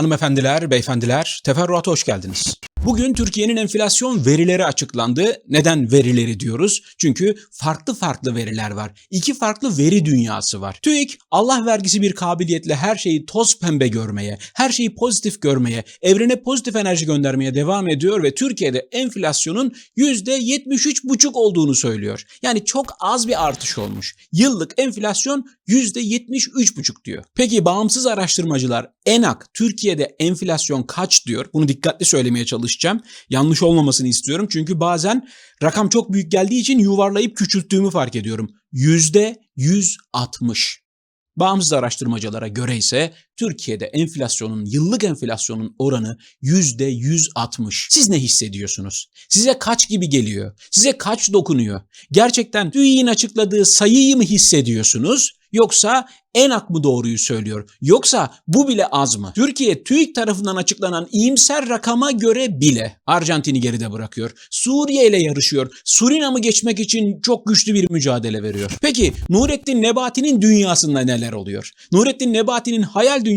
Hanımefendiler, beyefendiler, teferruata hoş geldiniz. Bugün Türkiye'nin enflasyon verileri açıklandı. Neden verileri diyoruz? Çünkü farklı farklı veriler var. İki farklı veri dünyası var. TÜİK Allah vergisi bir kabiliyetle her şeyi toz pembe görmeye, her şeyi pozitif görmeye, evrene pozitif enerji göndermeye devam ediyor ve Türkiye'de enflasyonun %73,5 olduğunu söylüyor. Yani çok az bir artış olmuş. Yıllık enflasyon %73,5 diyor. Peki bağımsız araştırmacılar ENAK Türkiye'de enflasyon kaç diyor? Bunu dikkatli söylemeye çalışacağım. Yanlış olmamasını istiyorum çünkü bazen rakam çok büyük geldiği için yuvarlayıp küçülttüğümü fark ediyorum. %160. Bağımsız araştırmacılara göre ise Türkiye'de enflasyonun, yıllık enflasyonun oranı %160. Siz ne hissediyorsunuz? Size kaç gibi geliyor? Size kaç dokunuyor? Gerçekten TÜİK'in açıkladığı sayıyı mı hissediyorsunuz? Yoksa ENAK mı doğruyu söylüyor? Yoksa bu bile az mı? Türkiye TÜİK tarafından açıklanan iyimser rakama göre bile Arjantin'i geride bırakıyor. Suriye ile yarışıyor. Surinam'ı geçmek için çok güçlü bir mücadele veriyor. Peki Nurettin Nebati'nin dünyasında neler oluyor? Nurettin Nebati'nin hayal dünyasında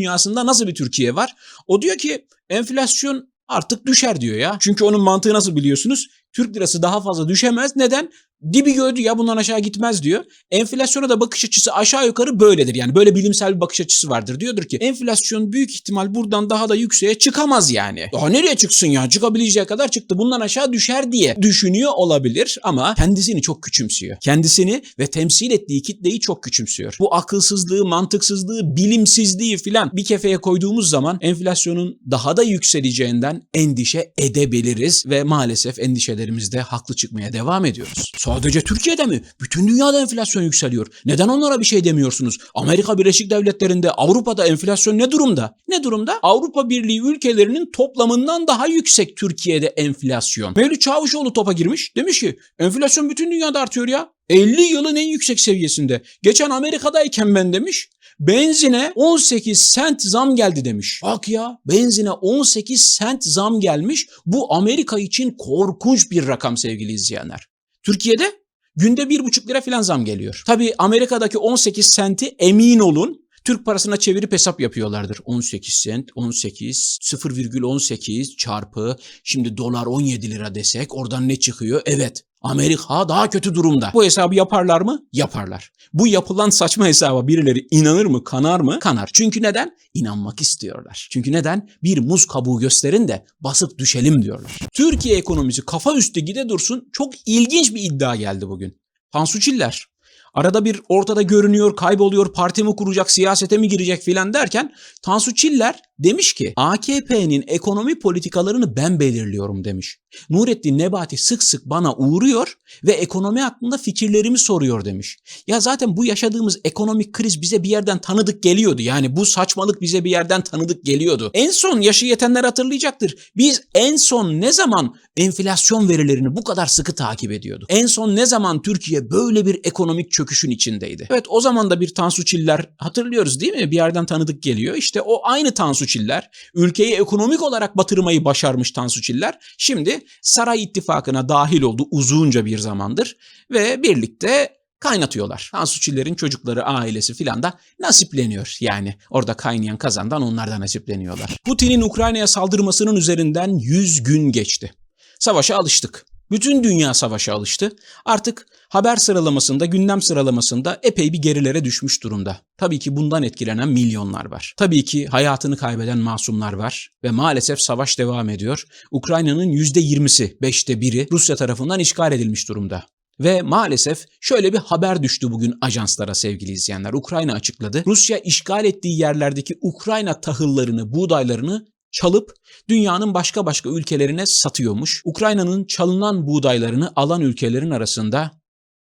nasıl bir Türkiye var? O diyor ki enflasyon artık düşer diyor ya. Çünkü onun mantığı nasıl biliyorsunuz? Türk lirası daha fazla düşemez. Neden? Dibi gördü ya bundan aşağı gitmez diyor. Enflasyona da bakış açısı aşağı yukarı böyledir. Yani böyle bilimsel bir bakış açısı vardır. Diyordur ki enflasyon büyük ihtimal buradan daha da yükseğe çıkamaz yani. Daha nereye çıksın ya? Çıkabileceği kadar çıktı. Bundan aşağı düşer diye düşünüyor olabilir ama kendisini çok küçümsüyor. Kendisini ve temsil ettiği kitleyi çok küçümsüyor. Bu akılsızlığı, mantıksızlığı, bilimsizliği filan bir kefeye koyduğumuz zaman enflasyonun daha da yükseleceğinden endişe edebiliriz ve maalesef endişelerimizde haklı çıkmaya devam ediyoruz. Sadece Türkiye'de mi? Bütün dünyada enflasyon yükseliyor. Neden onlara bir şey demiyorsunuz? Amerika Birleşik Devletleri'nde, Avrupa'da enflasyon ne durumda? Ne durumda? Avrupa Birliği ülkelerinin toplamından daha yüksek Türkiye'de enflasyon. Mevlüt Çavuşoğlu topa girmiş. Demiş ki enflasyon bütün dünyada artıyor ya. 50 yılın en yüksek seviyesinde. Geçen Amerika'dayken ben demiş. Benzine 18 sent zam geldi demiş. Bak ya benzine 18 sent zam gelmiş. Bu Amerika için korkunç bir rakam sevgili izleyenler. Türkiye'de günde 1,5 lira falan zam geliyor. Tabii Amerika'daki 18 senti emin olun Türk parasına çevirip hesap yapıyorlardır. 18 sent, 18, 0,18 çarpı şimdi dolar 17 lira desek oradan ne çıkıyor? Evet Amerika daha kötü durumda. Bu hesabı yaparlar mı? Yaparlar. Bu yapılan saçma hesaba birileri inanır mı, kanar mı? Kanar. Çünkü neden? İnanmak istiyorlar. Çünkü neden? Bir muz kabuğu gösterin de basıp düşelim diyorlar. Türkiye ekonomisi kafa üstü gide dursun çok ilginç bir iddia geldi bugün. Tansu Çiller Arada bir ortada görünüyor, kayboluyor, parti mi kuracak, siyasete mi girecek filan derken Tansu Çiller demiş ki AKP'nin ekonomi politikalarını ben belirliyorum demiş. Nurettin Nebati sık sık bana uğruyor ve ekonomi hakkında fikirlerimi soruyor demiş. Ya zaten bu yaşadığımız ekonomik kriz bize bir yerden tanıdık geliyordu. Yani bu saçmalık bize bir yerden tanıdık geliyordu. En son yaşı yetenler hatırlayacaktır. Biz en son ne zaman enflasyon verilerini bu kadar sıkı takip ediyorduk? En son ne zaman Türkiye böyle bir ekonomik çöküşün içindeydi? Evet o zaman da bir Tansu Çiller hatırlıyoruz değil mi? Bir yerden tanıdık geliyor. İşte o aynı Tansu Çiller ülkeyi ekonomik olarak batırmayı başarmış Tansu Çiller. Şimdi Saray İttifakı'na dahil oldu uzunca bir zamandır ve birlikte kaynatıyorlar. Tansu Çiller'in çocukları, ailesi filan da nasipleniyor. Yani orada kaynayan kazandan onlar da nasipleniyorlar. Putin'in Ukrayna'ya saldırmasının üzerinden 100 gün geçti. Savaşa alıştık. Bütün dünya savaşa alıştı. Artık haber sıralamasında, gündem sıralamasında epey bir gerilere düşmüş durumda. Tabii ki bundan etkilenen milyonlar var. Tabii ki hayatını kaybeden masumlar var ve maalesef savaş devam ediyor. Ukrayna'nın %20'si, 5'te biri Rusya tarafından işgal edilmiş durumda. Ve maalesef şöyle bir haber düştü bugün ajanslara sevgili izleyenler. Ukrayna açıkladı. Rusya işgal ettiği yerlerdeki Ukrayna tahıllarını, buğdaylarını çalıp dünyanın başka başka ülkelerine satıyormuş. Ukrayna'nın çalınan buğdaylarını alan ülkelerin arasında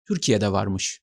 Türkiye'de varmış.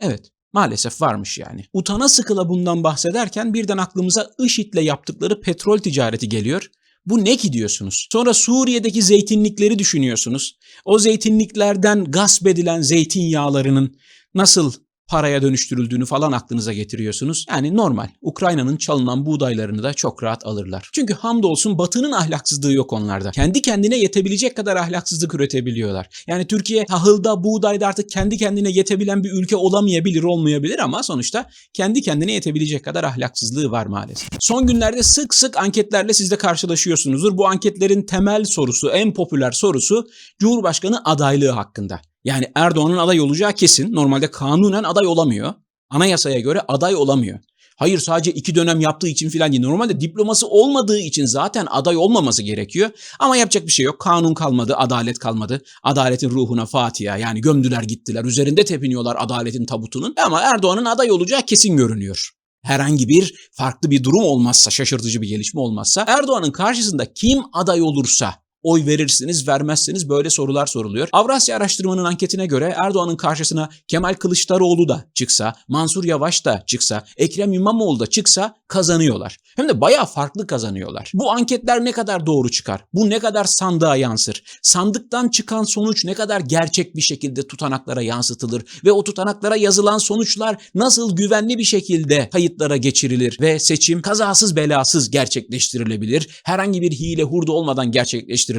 Evet, maalesef varmış yani. Utana sıkıla bundan bahsederken birden aklımıza IŞİD'le yaptıkları petrol ticareti geliyor. Bu ne ki diyorsunuz? Sonra Suriye'deki zeytinlikleri düşünüyorsunuz. O zeytinliklerden gasp edilen zeytinyağlarının nasıl paraya dönüştürüldüğünü falan aklınıza getiriyorsunuz. Yani normal. Ukrayna'nın çalınan buğdaylarını da çok rahat alırlar. Çünkü hamdolsun Batı'nın ahlaksızlığı yok onlarda. Kendi kendine yetebilecek kadar ahlaksızlık üretebiliyorlar. Yani Türkiye tahılda, buğdayda artık kendi kendine yetebilen bir ülke olamayabilir, olmayabilir ama sonuçta kendi kendine yetebilecek kadar ahlaksızlığı var maalesef. Son günlerde sık sık anketlerle siz de karşılaşıyorsunuzdur. Bu anketlerin temel sorusu, en popüler sorusu Cumhurbaşkanı adaylığı hakkında. Yani Erdoğan'ın aday olacağı kesin. Normalde kanunen aday olamıyor. Anayasaya göre aday olamıyor. Hayır sadece iki dönem yaptığı için filan değil. Normalde diploması olmadığı için zaten aday olmaması gerekiyor. Ama yapacak bir şey yok. Kanun kalmadı, adalet kalmadı. Adaletin ruhuna Fatiha yani gömdüler gittiler. Üzerinde tepiniyorlar adaletin tabutunun. Ama Erdoğan'ın aday olacağı kesin görünüyor herhangi bir farklı bir durum olmazsa, şaşırtıcı bir gelişme olmazsa Erdoğan'ın karşısında kim aday olursa oy verirsiniz, vermezseniz böyle sorular soruluyor. Avrasya Araştırma'nın anketine göre Erdoğan'ın karşısına Kemal Kılıçdaroğlu da çıksa, Mansur Yavaş da çıksa, Ekrem İmamoğlu da çıksa kazanıyorlar. Hem de bayağı farklı kazanıyorlar. Bu anketler ne kadar doğru çıkar? Bu ne kadar sandığa yansır? Sandıktan çıkan sonuç ne kadar gerçek bir şekilde tutanaklara yansıtılır ve o tutanaklara yazılan sonuçlar nasıl güvenli bir şekilde kayıtlara geçirilir ve seçim kazasız belasız gerçekleştirilebilir? Herhangi bir hile hurda olmadan gerçekleştirilebilir.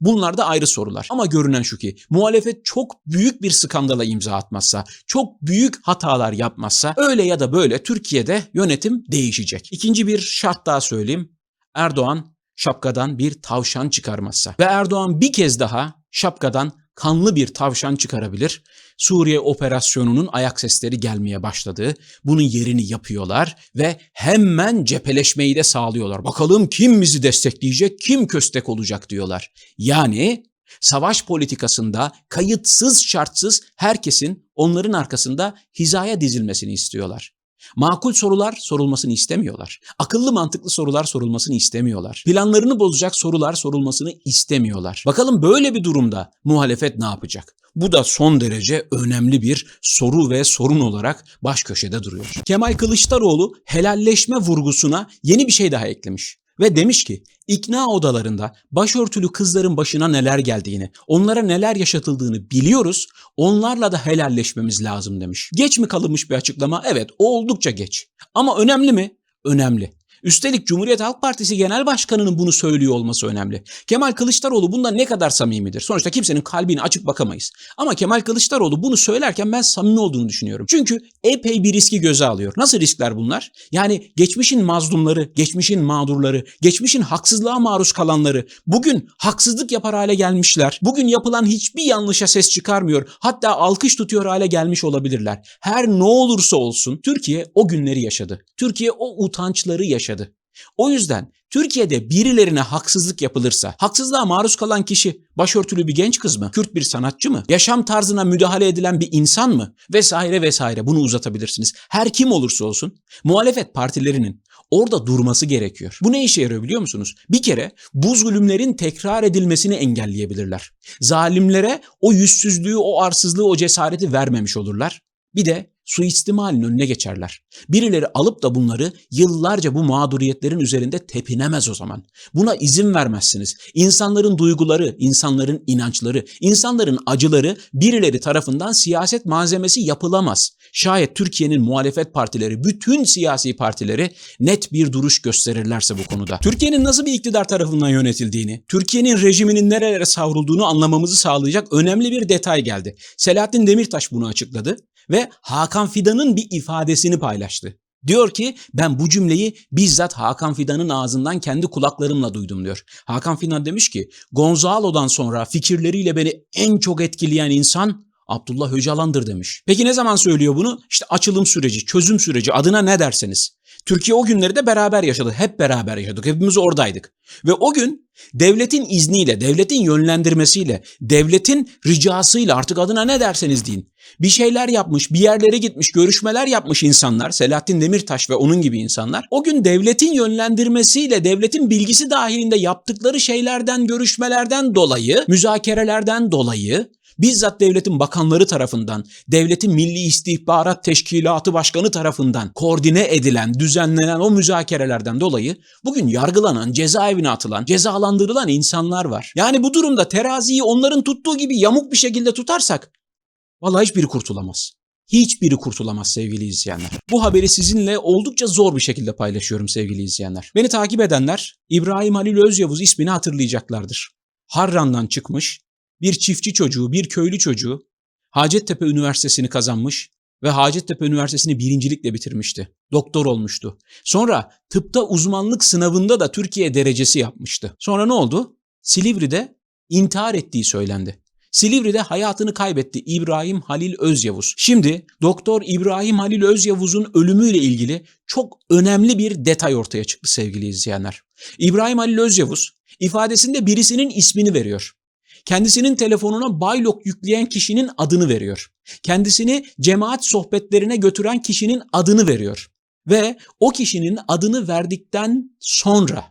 Bunlar da ayrı sorular. Ama görünen şu ki muhalefet çok büyük bir skandala imza atmazsa, çok büyük hatalar yapmazsa öyle ya da böyle Türkiye'de yönetim değişecek. İkinci bir şart daha söyleyeyim. Erdoğan şapkadan bir tavşan çıkarmazsa ve Erdoğan bir kez daha şapkadan kanlı bir tavşan çıkarabilir. Suriye operasyonunun ayak sesleri gelmeye başladı. Bunun yerini yapıyorlar ve hemen cepheleşmeyi de sağlıyorlar. Bakalım kim bizi destekleyecek, kim köstek olacak diyorlar. Yani savaş politikasında kayıtsız şartsız herkesin onların arkasında hizaya dizilmesini istiyorlar. Makul sorular sorulmasını istemiyorlar. Akıllı mantıklı sorular sorulmasını istemiyorlar. Planlarını bozacak sorular sorulmasını istemiyorlar. Bakalım böyle bir durumda muhalefet ne yapacak? Bu da son derece önemli bir soru ve sorun olarak baş köşede duruyor. Kemal Kılıçdaroğlu helalleşme vurgusuna yeni bir şey daha eklemiş ve demiş ki ikna odalarında başörtülü kızların başına neler geldiğini, onlara neler yaşatıldığını biliyoruz. Onlarla da helalleşmemiz lazım demiş. Geç mi kalınmış bir açıklama? Evet, oldukça geç. Ama önemli mi? Önemli. Üstelik Cumhuriyet Halk Partisi Genel Başkanı'nın bunu söylüyor olması önemli. Kemal Kılıçdaroğlu bunda ne kadar samimidir? Sonuçta kimsenin kalbini açıp bakamayız. Ama Kemal Kılıçdaroğlu bunu söylerken ben samimi olduğunu düşünüyorum. Çünkü epey bir riski göze alıyor. Nasıl riskler bunlar? Yani geçmişin mazlumları, geçmişin mağdurları, geçmişin haksızlığa maruz kalanları bugün haksızlık yapar hale gelmişler. Bugün yapılan hiçbir yanlışa ses çıkarmıyor. Hatta alkış tutuyor hale gelmiş olabilirler. Her ne olursa olsun Türkiye o günleri yaşadı. Türkiye o utançları yaşadı yaşadı. O yüzden Türkiye'de birilerine haksızlık yapılırsa, haksızlığa maruz kalan kişi başörtülü bir genç kız mı, Kürt bir sanatçı mı, yaşam tarzına müdahale edilen bir insan mı vesaire vesaire bunu uzatabilirsiniz. Her kim olursa olsun muhalefet partilerinin orada durması gerekiyor. Bu ne işe yarıyor biliyor musunuz? Bir kere bu zulümlerin tekrar edilmesini engelleyebilirler. Zalimlere o yüzsüzlüğü, o arsızlığı, o cesareti vermemiş olurlar. Bir de suistimalin önüne geçerler. Birileri alıp da bunları yıllarca bu mağduriyetlerin üzerinde tepinemez o zaman. Buna izin vermezsiniz. İnsanların duyguları, insanların inançları, insanların acıları birileri tarafından siyaset malzemesi yapılamaz. Şayet Türkiye'nin muhalefet partileri, bütün siyasi partileri net bir duruş gösterirlerse bu konuda. Türkiye'nin nasıl bir iktidar tarafından yönetildiğini, Türkiye'nin rejiminin nerelere savrulduğunu anlamamızı sağlayacak önemli bir detay geldi. Selahattin Demirtaş bunu açıkladı ve Hakan Fidan'ın bir ifadesini paylaştı. Diyor ki ben bu cümleyi bizzat Hakan Fidan'ın ağzından kendi kulaklarımla duydum diyor. Hakan Fidan demiş ki Gonzalo'dan sonra fikirleriyle beni en çok etkileyen insan Abdullah Öcalan'dır demiş. Peki ne zaman söylüyor bunu? İşte açılım süreci, çözüm süreci adına ne derseniz. Türkiye o günleri de beraber yaşadı. Hep beraber yaşadık. Hepimiz oradaydık. Ve o gün devletin izniyle, devletin yönlendirmesiyle, devletin ricasıyla artık adına ne derseniz deyin. Bir şeyler yapmış, bir yerlere gitmiş, görüşmeler yapmış insanlar, Selahattin Demirtaş ve onun gibi insanlar. O gün devletin yönlendirmesiyle, devletin bilgisi dahilinde yaptıkları şeylerden, görüşmelerden dolayı, müzakerelerden dolayı bizzat devletin bakanları tarafından, devletin Milli İstihbarat Teşkilatı Başkanı tarafından koordine edilen, düzenlenen o müzakerelerden dolayı bugün yargılanan, cezaevine atılan, cezalandırılan insanlar var. Yani bu durumda teraziyi onların tuttuğu gibi yamuk bir şekilde tutarsak vallahi hiçbiri kurtulamaz. hiçbiri kurtulamaz sevgili izleyenler. Bu haberi sizinle oldukça zor bir şekilde paylaşıyorum sevgili izleyenler. Beni takip edenler İbrahim Halil Özyavuz ismini hatırlayacaklardır. Harran'dan çıkmış, bir çiftçi çocuğu, bir köylü çocuğu, Hacettepe Üniversitesi'ni kazanmış ve Hacettepe Üniversitesi'ni birincilikle bitirmişti. Doktor olmuştu. Sonra tıpta uzmanlık sınavında da Türkiye derecesi yapmıştı. Sonra ne oldu? Silivri'de intihar ettiği söylendi. Silivri'de hayatını kaybetti İbrahim Halil Özyavuz. Şimdi Doktor İbrahim Halil Özyavuz'un ölümüyle ilgili çok önemli bir detay ortaya çıktı sevgili izleyenler. İbrahim Halil Özyavuz ifadesinde birisinin ismini veriyor. Kendisinin telefonuna baylok yükleyen kişinin adını veriyor. Kendisini cemaat sohbetlerine götüren kişinin adını veriyor. Ve o kişinin adını verdikten sonra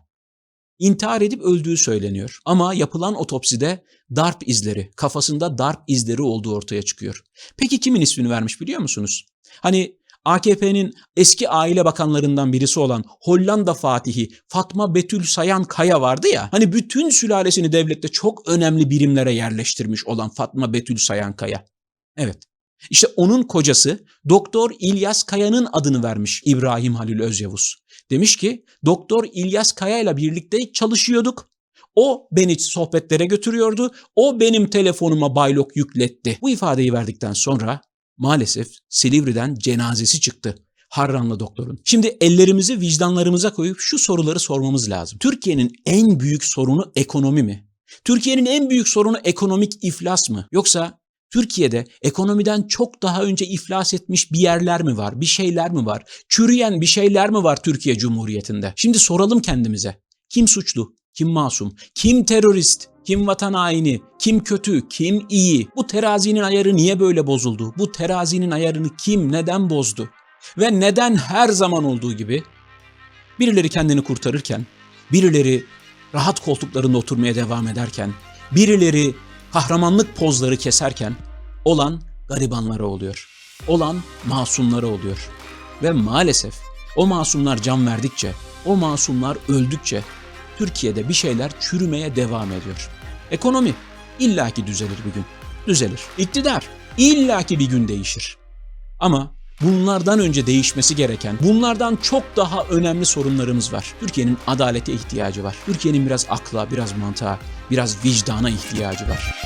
intihar edip öldüğü söyleniyor. Ama yapılan otopside darp izleri, kafasında darp izleri olduğu ortaya çıkıyor. Peki kimin ismini vermiş biliyor musunuz? Hani AKP'nin eski aile bakanlarından birisi olan Hollanda Fatihi Fatma Betül Sayan Kaya vardı ya. Hani bütün sülalesini devlette çok önemli birimlere yerleştirmiş olan Fatma Betül Sayan Kaya. Evet. İşte onun kocası Doktor İlyas Kaya'nın adını vermiş İbrahim Halil Özyavuz. Demiş ki Doktor İlyas Kaya ile birlikte çalışıyorduk. O beni sohbetlere götürüyordu. O benim telefonuma baylok yükletti. Bu ifadeyi verdikten sonra maalesef Silivri'den cenazesi çıktı. Harranlı doktorun. Şimdi ellerimizi vicdanlarımıza koyup şu soruları sormamız lazım. Türkiye'nin en büyük sorunu ekonomi mi? Türkiye'nin en büyük sorunu ekonomik iflas mı? Yoksa Türkiye'de ekonomiden çok daha önce iflas etmiş bir yerler mi var? Bir şeyler mi var? Çürüyen bir şeyler mi var Türkiye Cumhuriyeti'nde? Şimdi soralım kendimize. Kim suçlu? Kim masum? Kim terörist? Kim vatan haini? Kim kötü? Kim iyi? Bu terazinin ayarı niye böyle bozuldu? Bu terazinin ayarını kim neden bozdu? Ve neden her zaman olduğu gibi birileri kendini kurtarırken, birileri rahat koltuklarında oturmaya devam ederken, birileri kahramanlık pozları keserken olan garibanlara oluyor. Olan masumlara oluyor. Ve maalesef o masumlar can verdikçe, o masumlar öldükçe Türkiye'de bir şeyler çürümeye devam ediyor. Ekonomi illaki düzelir bir gün. Düzelir. İktidar illaki bir gün değişir. Ama bunlardan önce değişmesi gereken, bunlardan çok daha önemli sorunlarımız var. Türkiye'nin adalete ihtiyacı var. Türkiye'nin biraz akla, biraz mantığa, biraz vicdana ihtiyacı var.